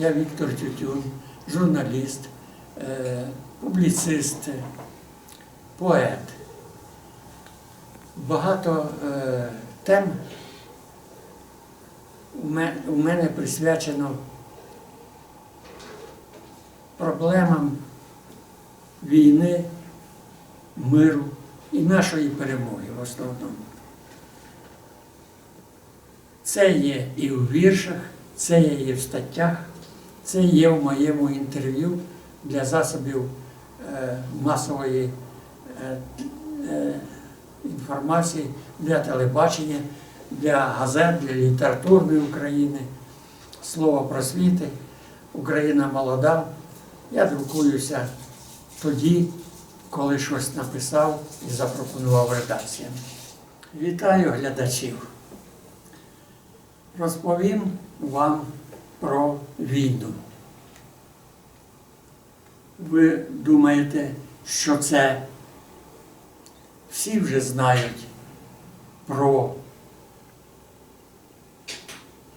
Я Віктор Тютюн, журналіст, е, публіцист, поет. Багато е, тем у мене присвячено проблемам війни, миру і нашої перемоги в основному. Це є і у віршах, це є і в статтях, це є в моєму інтерв'ю для засобів е, масової е, е, інформації, для телебачення, для газет, для літературної України, слово просвіти, Україна молода. Я друкуюся тоді, коли щось написав і запропонував редакціям. Вітаю глядачів! Розповім вам про війну. Ви думаєте, що це всі вже знають про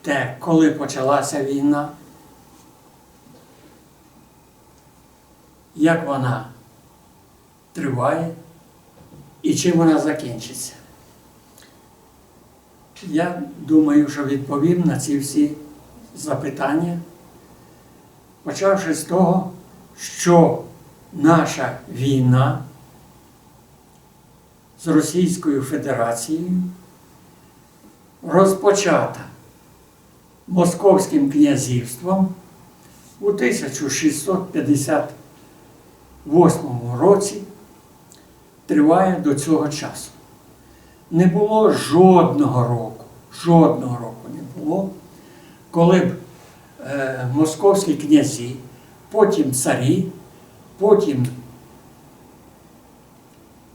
те, коли почалася війна, як вона триває і чим вона закінчиться. Я думаю, що відповім на ці всі запитання, почавши з того, що наша війна з Російською Федерацією розпочата Московським князівством у 1658 році триває до цього часу. Не було жодного року, жодного року не було, коли б е, московські князі, потім царі, потім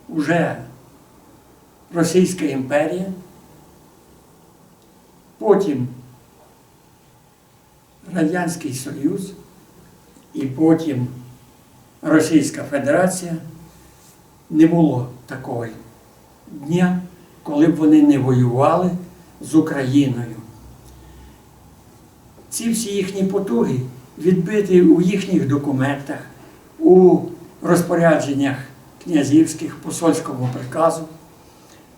уже Російська імперія, потім Радянський Союз і потім Російська Федерація не було такого дня, коли б вони не воювали з Україною. Ці всі їхні потуги відбиті у їхніх документах, у розпорядженнях князівських, посольському приказу,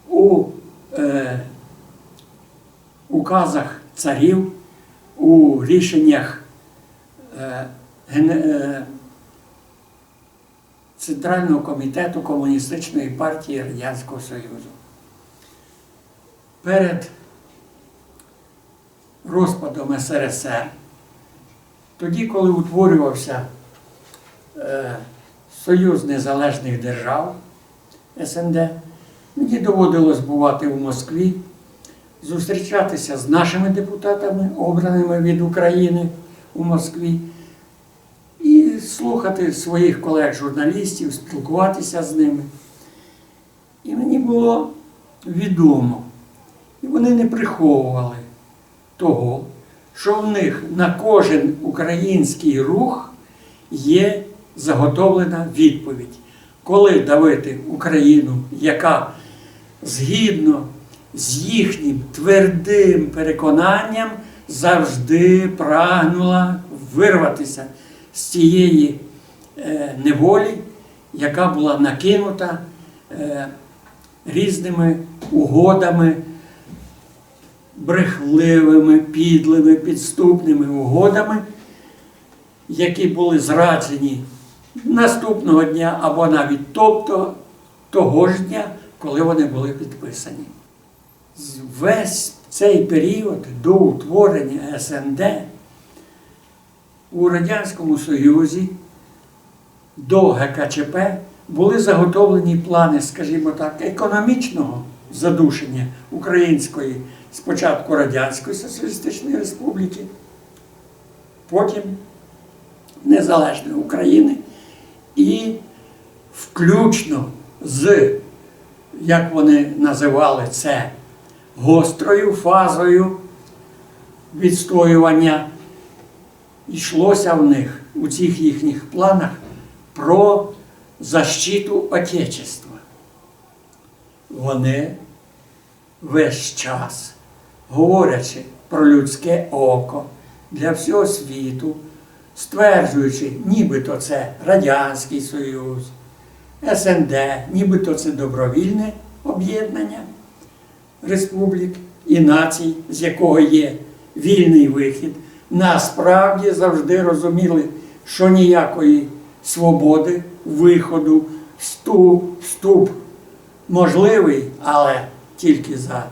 у е, указах царів, у рішеннях е, е, Центрального комітету Комуністичної партії Радянського Союзу. Перед розпадом СРСР, тоді, коли утворювався е, Союз Незалежних Держав СНД, мені доводилось бувати в Москві, зустрічатися з нашими депутатами, обраними від України у Москві, і слухати своїх колег-журналістів, спілкуватися з ними. І мені було відомо, і вони не приховували того, що в них на кожен український рух є заготовлена відповідь, коли давити Україну, яка згідно з їхнім твердим переконанням завжди прагнула вирватися з цієї е, неволі, яка була накинута е, різними угодами, брехливими, підлими, підступними угодами, які були зраджені наступного дня або навіть тобто того ж дня, коли вони були підписані. Весь цей період до утворення СНД у Радянському Союзі до ГКЧП були заготовлені плани, скажімо так, економічного задушення української, спочатку Радянської Соціалістичної Республіки, потім Незалежної України і включно з, як вони називали це, гострою фазою відстоювання йшлося в них у цих їхніх планах про защиту Отечества. Вони весь час, говорячи про людське око, для всього світу, стверджуючи, нібито це Радянський Союз, СНД, нібито це добровільне об'єднання республік і націй, з якого є вільний вихід, насправді завжди розуміли, що ніякої свободи, виходу, вступ, вступ можливий, але тільки за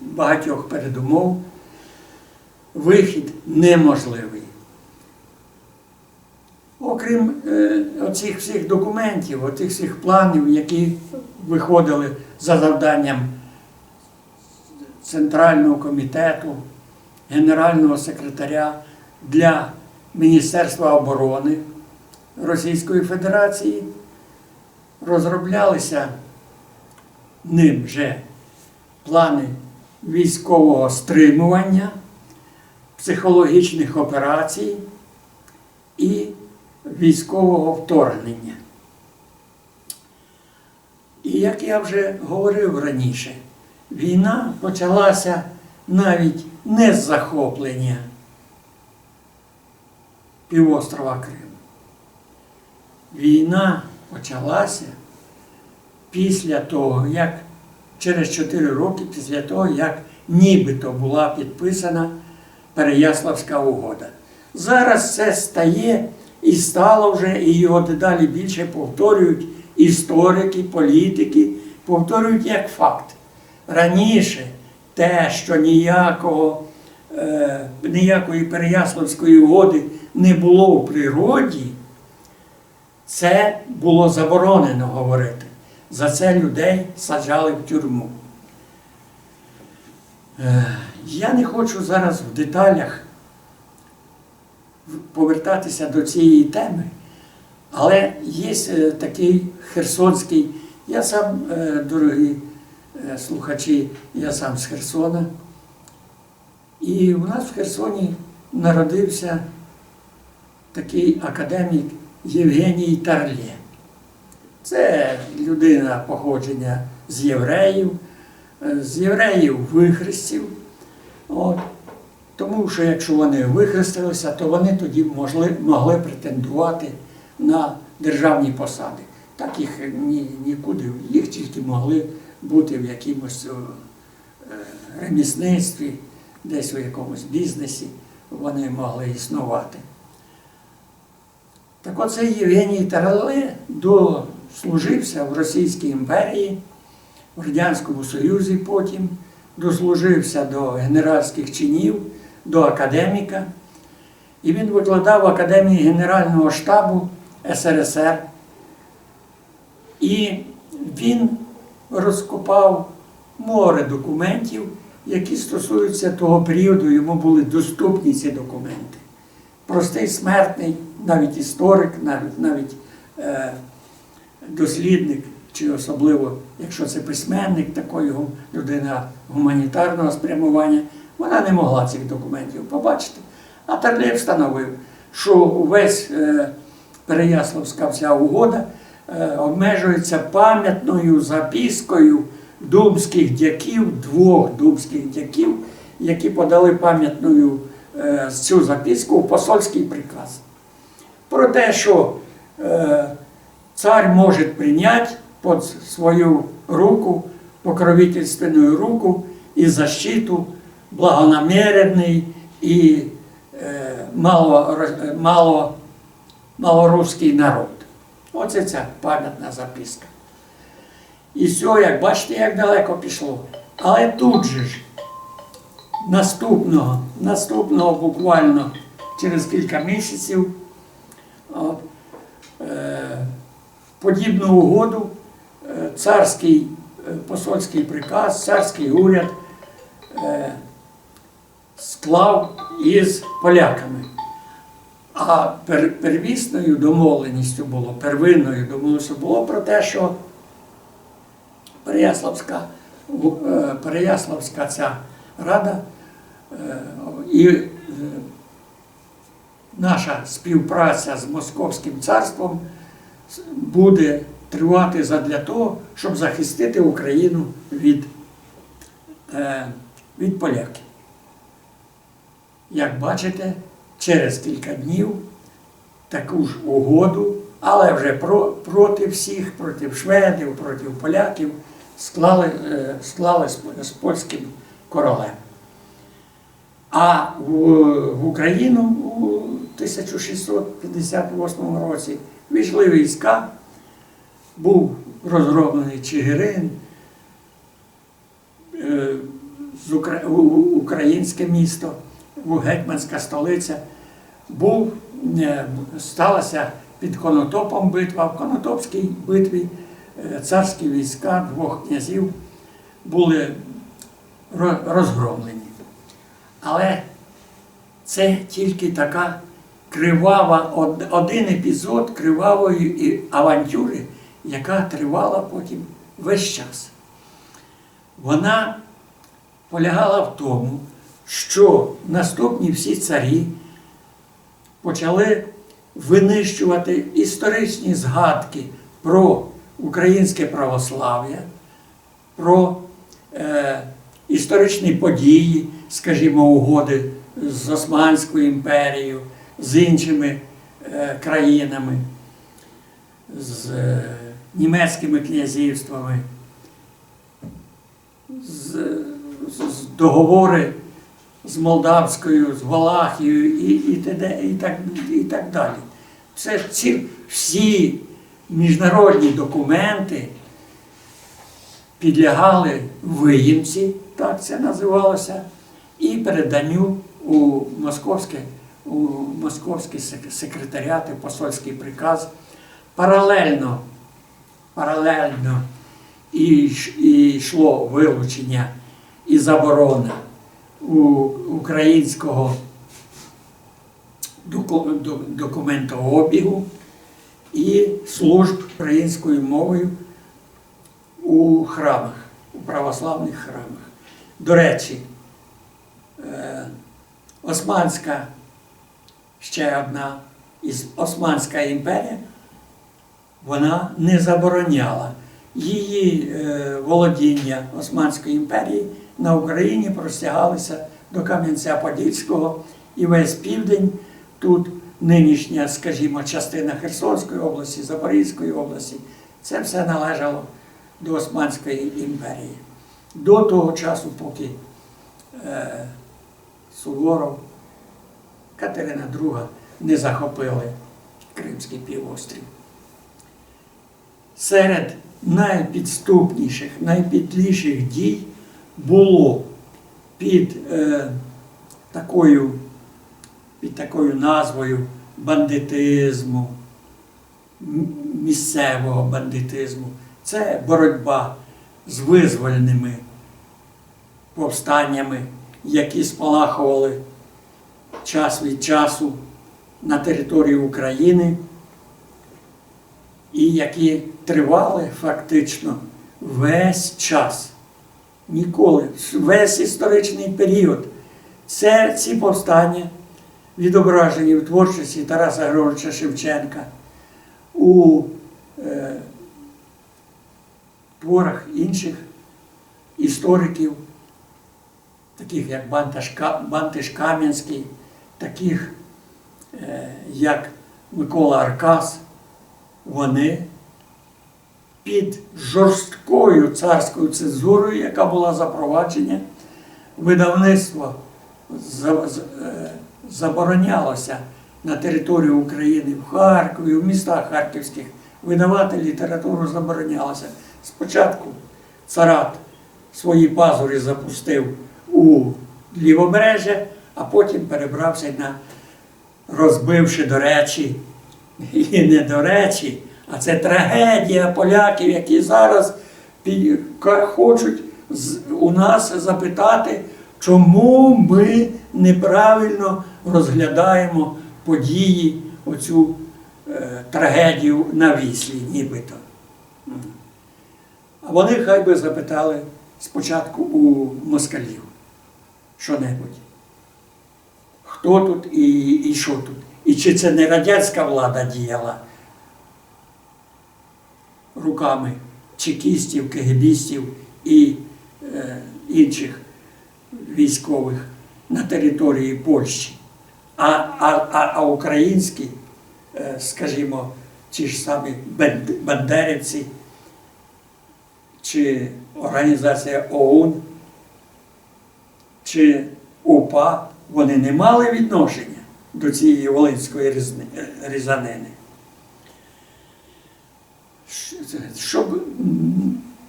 багатьох передумов, вихід неможливий. Окрім е, оцих всіх документів, оцих всіх планів, які виходили за завданням Центрального комітету, Генерального секретаря для Міністерства оборони Російської Федерації, розроблялися ним же плани військового стримування, психологічних операцій і військового вторгнення. І як я вже говорив раніше, війна почалася навіть не з захоплення півострова Крим. Війна почалася після того, як через 4 роки після того, як нібито була підписана Переяславська угода. Зараз це стає і стало вже, і його дедалі більше повторюють історики, політики, повторюють як факт. Раніше те, що ніякого, е, ніякої Переяславської угоди не було у природі, це було заборонено говорити. За це людей саджали в тюрму. Е, Я не хочу зараз в деталях повертатися до цієї теми, але є е, такий херсонський, я сам, е, дорогі слухачі, я сам з Херсона. І у нас в Херсоні народився такий академік Євгеній Тарлє. Це людина походження з євреїв, е, з євреїв вихрестів. Тому що якщо вони вихрестилися, то вони тоді могли, могли претендувати на державні посади. Так їх ні, нікуди, їх тільки могли бути в якомусь е, ремісництві, десь у якомусь бізнесі вони могли існувати. Так оце Євгеній Тарале дослужився в Російській імперії, в Радянському Союзі потім, дослужився до генеральських чинів, до академіка. І він викладав в Академії Генерального штабу СРСР. І він розкопав море документів, які стосуються того періоду, йому були доступні ці документи. Простий смертний, навіть історик, навіть, навіть е, дослідник, чи особливо, якщо це письменник, такої людина гуманітарного спрямування, вона не могла цих документів побачити. А Тарлєв встановив, що увесь е, Переяславська вся угода е, обмежується пам'ятною запискою думських дяків, двох думських дяків, які подали пам'ятною е, цю записку в посольський приказ. Про те, що цар може прийняти під свою руку, покровительственную руку і защиту благонамеренний і е, мало, мало, малорусський народ. Оце ця пам'ятна записка. І все, як бачите, як далеко пішло. Але тут же ж, наступного, наступного буквально через кілька місяців, от, е, подібну угоду, е, царський е, посольський приказ, царський уряд е, склав із поляками. А первісною домовленістю було, первинною домовленістю було про те, що Переяславська, Переяславська ця рада і наша співпраця з Московським царством буде тривати задля того, щоб захистити Україну від, е, від поляків. як бачите, через кілька днів таку ж угоду, але вже про, проти всіх, проти шведів, проти поляків, склали, е, склали з, з польським королем. А в, в Україну у 1658 році війшли війська, був розроблений Чигирин, е, українське місто, гетьманська столиця. Був, е, сталася під Конотопом битва. В Конотопській битві е, царські війська двох князів були розгромлені. Але це тільки така кривава, один епізод кривавої авантюри, яка тривала потім весь час. Вона полягала в тому, що наступні всі царі почали винищувати історичні згадки про українське православ'я, про е, історичні події, скажімо, угоди з Османською імперією, з іншими е, країнами, з е, німецькими князівствами, з, з, договори з Молдавською, з Валахією і, і, т.д. і, так, і так далі. Це ці всі міжнародні документи підлягали виїмці, так це називалося, і переданню у московське, у московський сек- секретаріат і посольський приказ. Паралельно, паралельно і, йшло вилучення і заборона у українського доку- до- документообігу і служб українською мовою у храмах, у православних храмах. До речі, е, Османська, ще одна із Османська імперія, вона не забороняла її е, володіння Османської імперії на Україні простягалися до Кам'янця-Подільського і весь південь. Тут нинішня, скажімо, частина Херсонської області, Запорізької області, це все належало до Османської імперії. До того часу, поки е, Суворов, Катерина II не захопили Кримський півострів. Серед найпідступніших, найпітліших дій було під е, такою, під такою назвою бандитизму, місцевого бандитизму. Це боротьба з визвольними повстаннями, які спалахували час від часу на території України і які тривали фактично весь час. Ніколи, весь історичний період. Це ці повстання відображені в творчості Тараса Григоровича Шевченка, у е, творах інших істориків, таких як Бантиш Кам'янський, таких е, як Микола Аркас, вони під жорсткою царською цензурою, яка була запроваджена, видавництво е, заборонялося на території України, в Харкові, в містах харківських видавати літературу заборонялося. Спочатку царат свої пазурі запустив у лівобережжя, а потім перебрався на розбивши до речі, і не до речі, а це трагедія поляків, які зараз хочуть у нас запитати, чому ми неправильно розглядаємо події, оцю е, трагедію на віслі, нібито. А вони хай би запитали спочатку у москалів що-небудь. Хто тут і, і що тут? І чи це не радянська влада діяла руками чекістів, кегебістів і е, інших військових, на території Польщі, а, а, а, а українські, е, скажімо, ті ж самі бандерівці чи організація ОУН чи УПА, вони не мали відношення до цієї волинської різанини. Щоб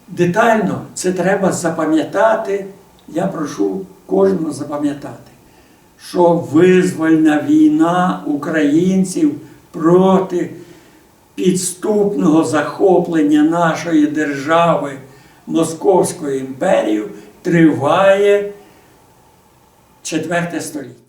детально це треба запам'ятати, я прошу кожного запам'ятати, що визвольна війна українців проти підступного захоплення нашої держави Московською імперією триває четверте століття.